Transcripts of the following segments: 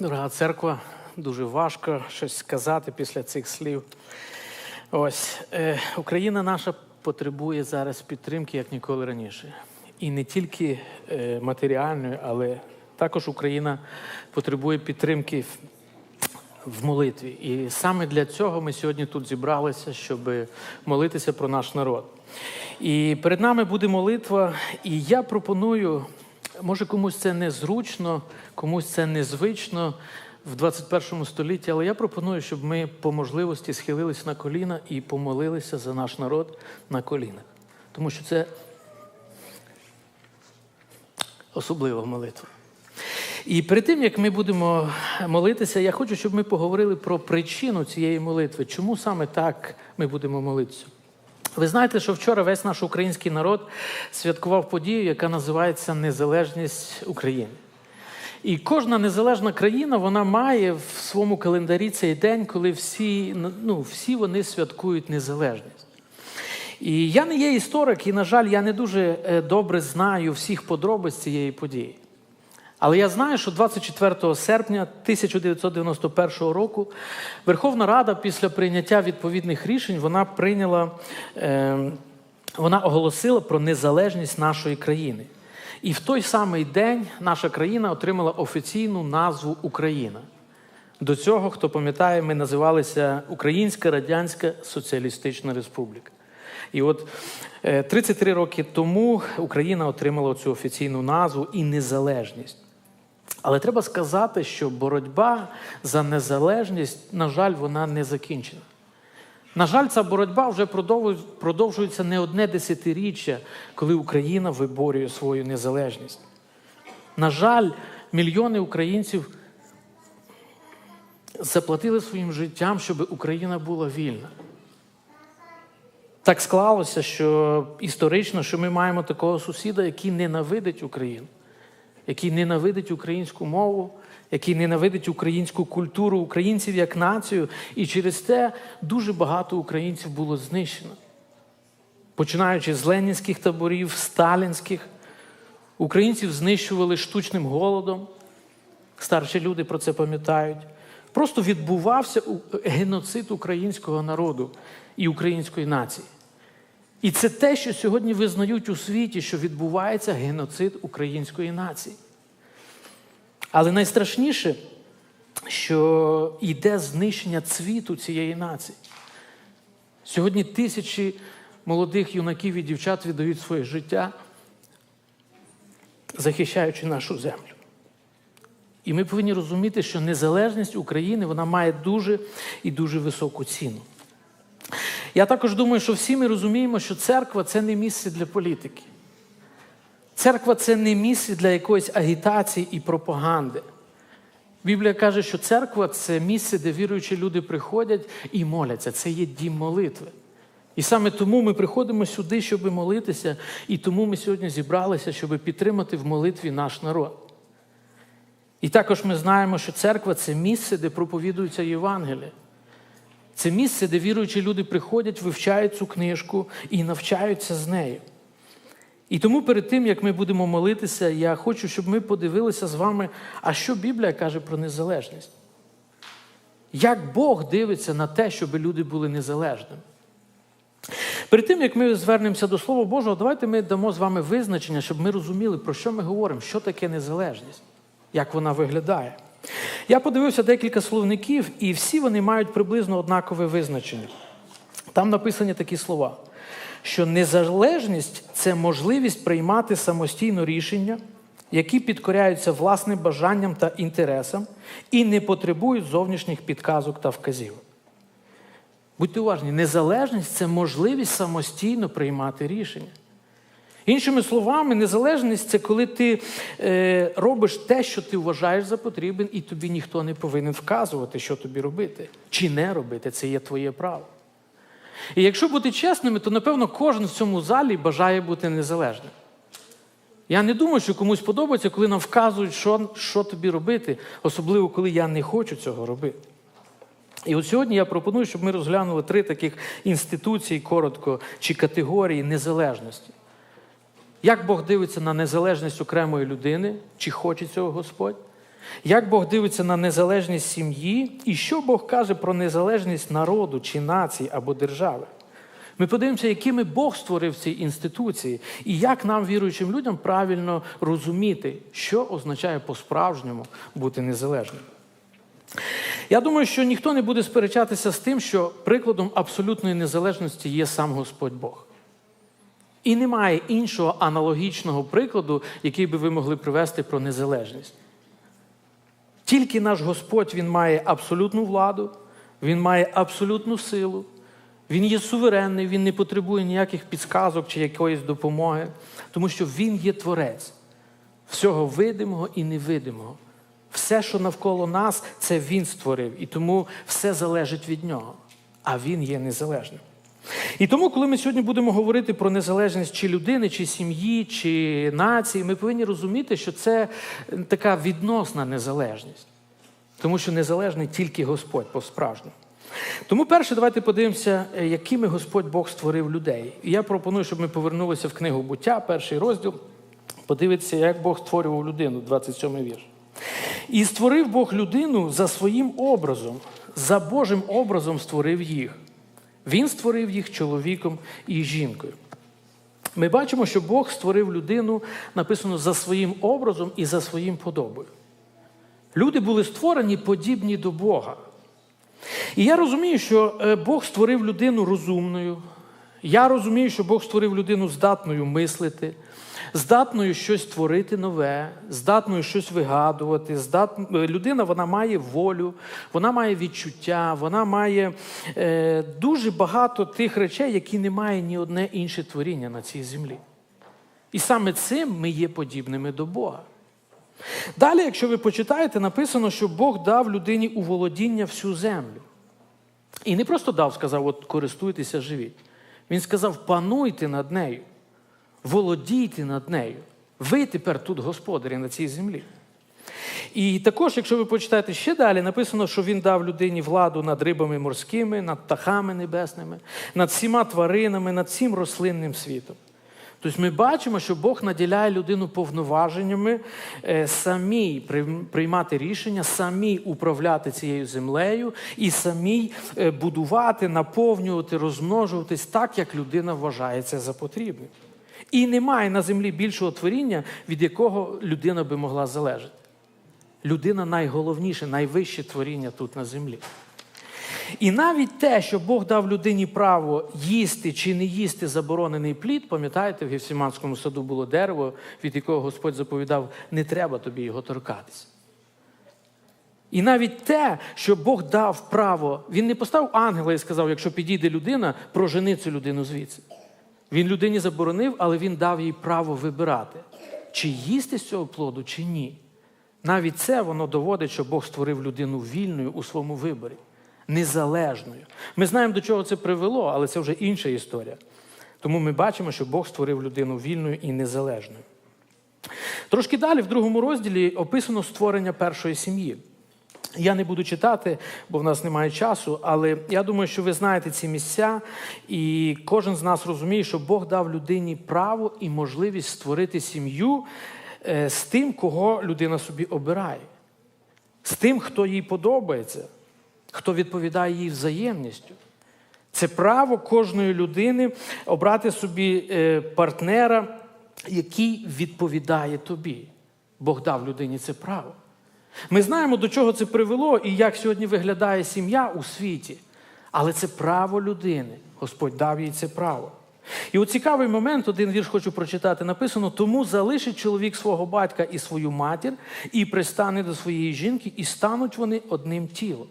Дорога церква, дуже важко щось сказати після цих слів. Ось е, Україна наша потребує зараз підтримки як ніколи раніше. І не тільки е, матеріальної, але також Україна потребує підтримки в, в молитві. І саме для цього ми сьогодні тут зібралися, щоб молитися про наш народ. І перед нами буде молитва, і я пропоную Може, комусь це незручно, комусь це незвично в 21 столітті, але я пропоную, щоб ми по можливості схилилися на коліна і помолилися за наш народ на колінах. Тому що це особлива молитва. І перед тим, як ми будемо молитися, я хочу, щоб ми поговорили про причину цієї молитви. Чому саме так ми будемо молитися? Ви знаєте, що вчора весь наш український народ святкував подію, яка називається Незалежність України. І кожна незалежна країна вона має в своєму календарі цей день, коли всі, ну, всі вони святкують незалежність. І я не є історик, і, на жаль, я не дуже е, добре знаю всіх подробиць цієї події. Але я знаю, що 24 серпня 1991 року Верховна Рада після прийняття відповідних рішень вона прийняла, е, вона оголосила про незалежність нашої країни. І в той самий день наша країна отримала офіційну назву Україна. До цього, хто пам'ятає, ми називалися Українська Радянська Соціалістична Республіка. І от 33 роки тому Україна отримала цю офіційну назву і незалежність. Але треба сказати, що боротьба за незалежність, на жаль, вона не закінчена. На жаль, ця боротьба вже продовжується не одне десятиріччя, коли Україна виборює свою незалежність. На жаль, мільйони українців заплатили своїм життям, щоб Україна була вільна. Так склалося, що історично, що ми маємо такого сусіда, який ненавидить Україну який ненавидить українську мову, який ненавидить українську культуру, українців як націю, і через те дуже багато українців було знищено. Починаючи з ленінських таборів, сталінських, українців знищували штучним голодом. Старші люди про це пам'ятають. Просто відбувався геноцид українського народу і української нації. І це те, що сьогодні визнають у світі, що відбувається геноцид української нації. Але найстрашніше, що йде знищення цвіту цієї нації. Сьогодні тисячі молодих юнаків і дівчат віддають своє життя, захищаючи нашу землю. І ми повинні розуміти, що незалежність України вона має дуже і дуже високу ціну. Я також думаю, що всі ми розуміємо, що церква це не місце для політики. Церква це не місце для якоїсь агітації і пропаганди. Біблія каже, що церква це місце, де віруючі люди приходять і моляться. Це є дім молитви. І саме тому ми приходимо сюди, щоб молитися, і тому ми сьогодні зібралися, щоб підтримати в молитві наш народ. І також ми знаємо, що церква це місце, де проповідується Євангеліє. Це місце, де віруючі люди приходять, вивчають цю книжку і навчаються з нею. І тому перед тим, як ми будемо молитися, я хочу, щоб ми подивилися з вами, а що Біблія каже про незалежність. Як Бог дивиться на те, щоб люди були незалежними. Перед тим, як ми звернемося до Слова Божого, давайте ми дамо з вами визначення, щоб ми розуміли, про що ми говоримо, що таке незалежність, як вона виглядає. Я подивився декілька словників, і всі вони мають приблизно однакове визначення. Там написані такі слова, що незалежність це можливість приймати самостійно рішення, які підкоряються власним бажанням та інтересам і не потребують зовнішніх підказок та вказівок. Будьте уважні, незалежність це можливість самостійно приймати рішення. Іншими словами, незалежність це коли ти е, робиш те, що ти вважаєш за потрібен, і тобі ніхто не повинен вказувати, що тобі робити чи не робити. Це є твоє право. І якщо бути чесними, то напевно кожен в цьому залі бажає бути незалежним. Я не думаю, що комусь подобається, коли нам вказують, що, що тобі робити, особливо коли я не хочу цього робити. І от сьогодні я пропоную, щоб ми розглянули три таких інституції коротко чи категорії незалежності. Як Бог дивиться на незалежність окремої людини, чи хоче цього Господь? Як Бог дивиться на незалежність сім'ї, і що Бог каже про незалежність народу чи нації або держави. Ми подивимося, якими Бог створив ці інституції, і як нам, віруючим людям, правильно розуміти, що означає по-справжньому бути незалежним. Я думаю, що ніхто не буде сперечатися з тим, що прикладом абсолютної незалежності є сам Господь Бог. І немає іншого аналогічного прикладу, який би ви могли привести про незалежність. Тільки наш Господь Він має абсолютну владу, Він має абсолютну силу, Він є суверенний, Він не потребує ніяких підсказок чи якоїсь допомоги, тому що Він є творець всього видимого і невидимого. Все, що навколо нас, це Він створив, і тому все залежить від нього, а Він є незалежним. І тому, коли ми сьогодні будемо говорити про незалежність чи людини, чи сім'ї, чи нації, ми повинні розуміти, що це така відносна незалежність. Тому що незалежний тільки Господь по-справжньому. Тому перше, давайте подивимося, е, якими Господь Бог створив людей. І я пропоную, щоб ми повернулися в книгу буття, перший розділ, подивитися, як Бог створював людину, 27 вірш. І створив Бог людину за своїм образом, за Божим образом створив їх. Він створив їх чоловіком і жінкою. Ми бачимо, що Бог створив людину, написано, за своїм образом і за своїм подобою. Люди були створені подібні до Бога. І я розумію, що е, Бог створив людину розумною. Я розумію, що Бог створив людину здатною мислити, здатною щось творити нове, здатною щось вигадувати. Здат... Людина вона має волю, вона має відчуття, вона має е, дуже багато тих речей, які не має ні одне інше творіння на цій землі. І саме цим ми є подібними до Бога. Далі, якщо ви почитаєте, написано, що Бог дав людині у володіння всю землю. І не просто дав, сказав, от користуйтеся, живіть. Він сказав, пануйте над нею, володійте над нею. Ви тепер тут господарі на цій землі. І також, якщо ви почитаєте ще далі, написано, що він дав людині владу над рибами морськими, над птахами небесними, над всіма тваринами, над всім рослинним світом. Тобто ми бачимо, що Бог наділяє людину повноваженнями е, самій приймати рішення, самій управляти цією землею і самій е, будувати, наповнювати, розмножуватись так, як людина вважається за потрібне. І немає на землі більшого творіння, від якого людина би могла залежати. Людина найголовніше, найвище творіння тут на землі. І навіть те, що Бог дав людині право їсти чи не їсти заборонений плід, пам'ятаєте, в Гефсіманському саду було дерево, від якого Господь заповідав, не треба тобі його торкатися. І навіть те, що Бог дав право, він не поставив ангела і сказав, якщо підійде людина, прожени цю людину звідси. Він людині заборонив, але він дав їй право вибирати, чи їсти з цього плоду, чи ні. Навіть це воно доводить, що Бог створив людину вільною у своєму виборі незалежною. Ми знаємо, до чого це привело, але це вже інша історія. Тому ми бачимо, що Бог створив людину вільною і незалежною. Трошки далі, в другому розділі, описано створення першої сім'ї. Я не буду читати, бо в нас немає часу, але я думаю, що ви знаєте ці місця, і кожен з нас розуміє, що Бог дав людині право і можливість створити сім'ю е, з тим, кого людина собі обирає, з тим, хто їй подобається хто відповідає їй взаємністю. Це право кожної людини обрати собі е, партнера, який відповідає тобі. Бог дав людині це право. Ми знаємо, до чого це привело і як сьогодні виглядає сім'я у світі. Але це право людини. Господь дав їй це право. І от цікавий момент, один вірш хочу прочитати, написано: тому залишить чоловік свого батька і свою матір, і пристане до своєї жінки, і стануть вони одним тілом.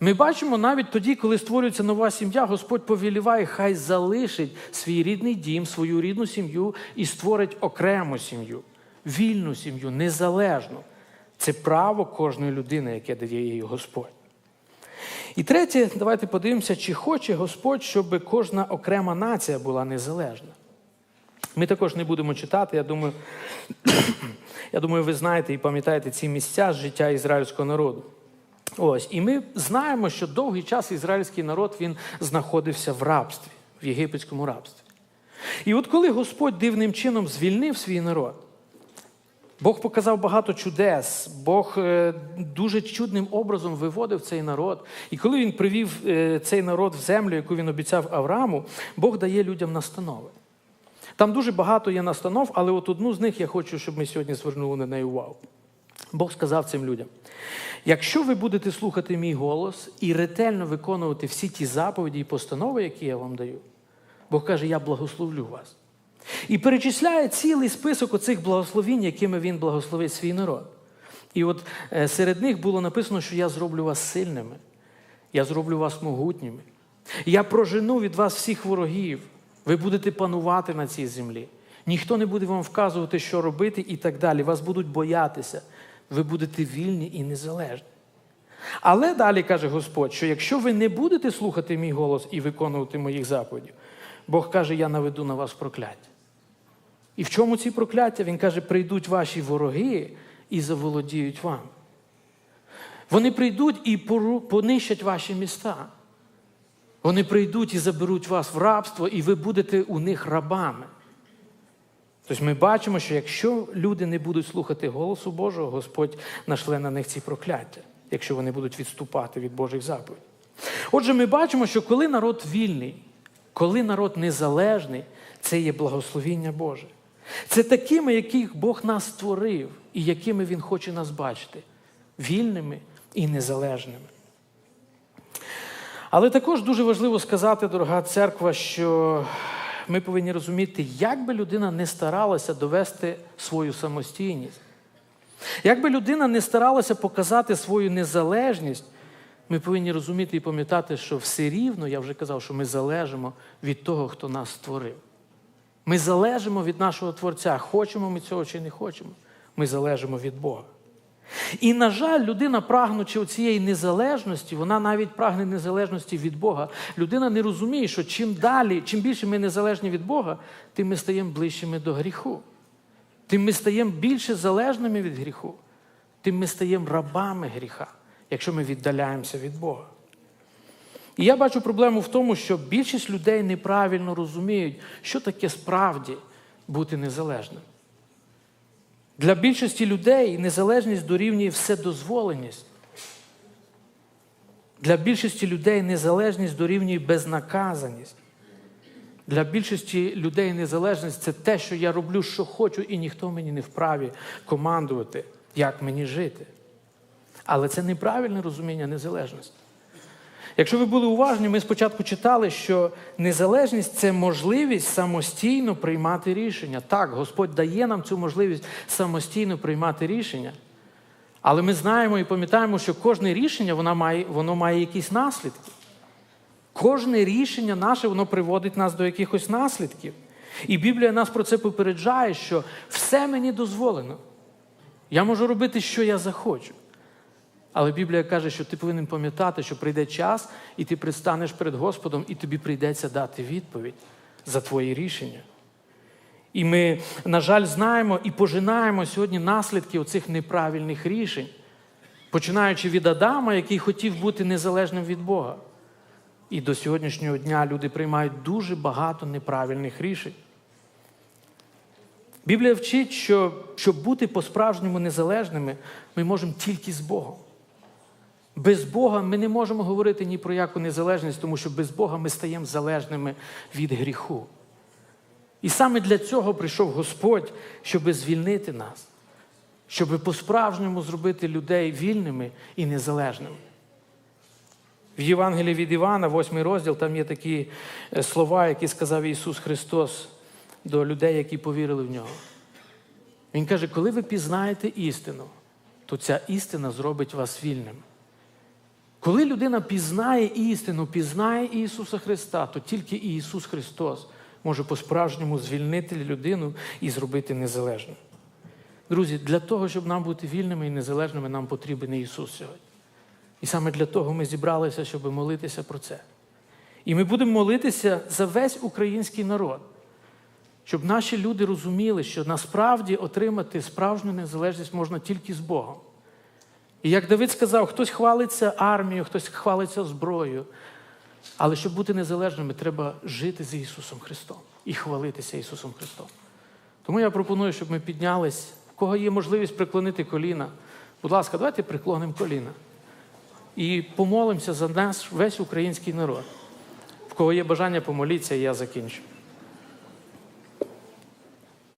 Ми бачимо навіть тоді, коли створюється нова сім'я, Господь повіліває, хай залишить свій рідний дім, свою рідну сім'ю і створить окрему сім'ю, вільну сім'ю, незалежну. Це право кожної людини, яке дає їй Господь. І третє, давайте подивимося, чи хоче Господь, щоб кожна окрема нація була незалежна. Ми також не будемо читати. Я думаю, я думаю, ви знаєте і пам'ятаєте ці місця з життя ізраїльського народу. Ось, І ми знаємо, що довгий час ізраїльський народ він знаходився в рабстві, в єгипетському рабстві. І от коли Господь дивним чином звільнив свій народ, Бог показав багато чудес, Бог е, дуже чудним образом виводив цей народ. І коли він привів е, цей народ в землю, яку він обіцяв Аврааму, Бог дає людям настанови. Там дуже багато є настанов, але от одну з них я хочу, щоб ми сьогодні звернули на неї увагу. Бог сказав цим людям: якщо ви будете слухати мій голос і ретельно виконувати всі ті заповіді і постанови, які я вам даю, Бог каже, я благословлю вас. І перечисляє цілий список оцих благословінь, якими він благословить свій народ. І от е, серед них було написано, що я зроблю вас сильними, я зроблю вас могутніми. Я прожену від вас всіх ворогів. Ви будете панувати на цій землі. Ніхто не буде вам вказувати, що робити, і так далі. Вас будуть боятися. Ви будете вільні і незалежні. Але далі каже Господь, що якщо ви не будете слухати мій голос і виконувати моїх заповідей, Бог каже, я наведу на вас прокляття. І в чому ці прокляття? Він каже, прийдуть ваші вороги і заволодіють вам. Вони прийдуть і понищать ваші міста. Вони прийдуть і заберуть вас в рабство, і ви будете у них рабами. Тобто ми бачимо, що якщо люди не будуть слухати голосу Божого, Господь нашле на них ці прокляття, якщо вони будуть відступати від Божих заповідей. Отже, ми бачимо, що коли народ вільний, коли народ незалежний, це є благословіння Боже. Це такими, яких Бог нас створив, і якими Він хоче нас бачити вільними і незалежними. Але також дуже важливо сказати, дорога церква, що ми повинні розуміти, як би людина не старалася довести свою самостійність, як би людина не старалася показати свою незалежність, ми повинні розуміти і пам'ятати, що все рівно, я вже казав, що ми залежимо від того, хто нас створив. Ми залежимо від нашого Творця, хочемо ми цього чи не хочемо. Ми залежимо від Бога. І, на жаль, людина, прагнучи цієї незалежності, вона навіть прагне незалежності від Бога. Людина не розуміє, що чим далі, чим більше ми незалежні від Бога, тим ми стаємо ближчими до гріху. Тим ми стаємо більше залежними від гріху, тим ми стаємо рабами гріха, якщо ми віддаляємося від Бога. І я бачу проблему в тому, що більшість людей неправильно розуміють, що таке справді бути незалежним. Для більшості людей незалежність дорівнює вседозволеність. Для більшості людей незалежність дорівнює безнаказаність. Для більшості людей незалежність це те, що я роблю, що хочу, і ніхто мені не вправі командувати, як мені жити. Але це неправильне розуміння незалежності. Якщо ви були уважні, ми спочатку читали, що незалежність це можливість самостійно приймати рішення. Так, Господь дає нам цю можливість самостійно приймати рішення. Але ми знаємо і пам'ятаємо, що кожне рішення воно має, воно має якісь наслідки. Кожне рішення наше воно приводить нас до якихось наслідків. І Біблія нас про це попереджає, що все мені дозволено. Я можу робити, що я захочу. Але Біблія каже, що ти повинен пам'ятати, що прийде час, і ти предстанеш перед Господом, і тобі прийдеться дати відповідь за твої рішення. І ми, на жаль, знаємо і пожинаємо сьогодні наслідки оцих неправильних рішень, починаючи від Адама, який хотів бути незалежним від Бога. І до сьогоднішнього дня люди приймають дуже багато неправильних рішень. Біблія вчить, що щоб бути по-справжньому незалежними, ми можемо тільки з Богом. Без Бога ми не можемо говорити ні про яку незалежність, тому що без Бога ми стаємо залежними від гріху. І саме для цього прийшов Господь, щоб звільнити нас, щоб по-справжньому зробити людей вільними і незалежними. В Євангелії від Івана, 8 розділ, там є такі е, слова, які сказав Ісус Христос до людей, які повірили в нього. Він каже, коли ви пізнаєте істину, то ця істина зробить вас вільним. Коли людина пізнає істину, пізнає Ісуса Христа, то тільки Ісус Христос може по-справжньому звільнити людину і зробити незалежною. Друзі, для того, щоб нам бути вільними і незалежними, нам потрібен Ісус сьогодні. І саме для того ми зібралися, щоб молитися про це. І ми будемо молитися за весь український народ, щоб наші люди розуміли, що насправді отримати справжню незалежність можна тільки з Богом. І як Давид сказав, хтось хвалиться армією, хтось хвалиться зброєю. Але щоб бути незалежними, треба жити з Ісусом Христом і хвалитися Ісусом Христом. Тому я пропоную, щоб ми піднялись, в кого є можливість преклонити коліна, будь ласка, давайте преклонимо коліна. І помолимося за нас, весь український народ. В кого є бажання помолитися, я закінчу.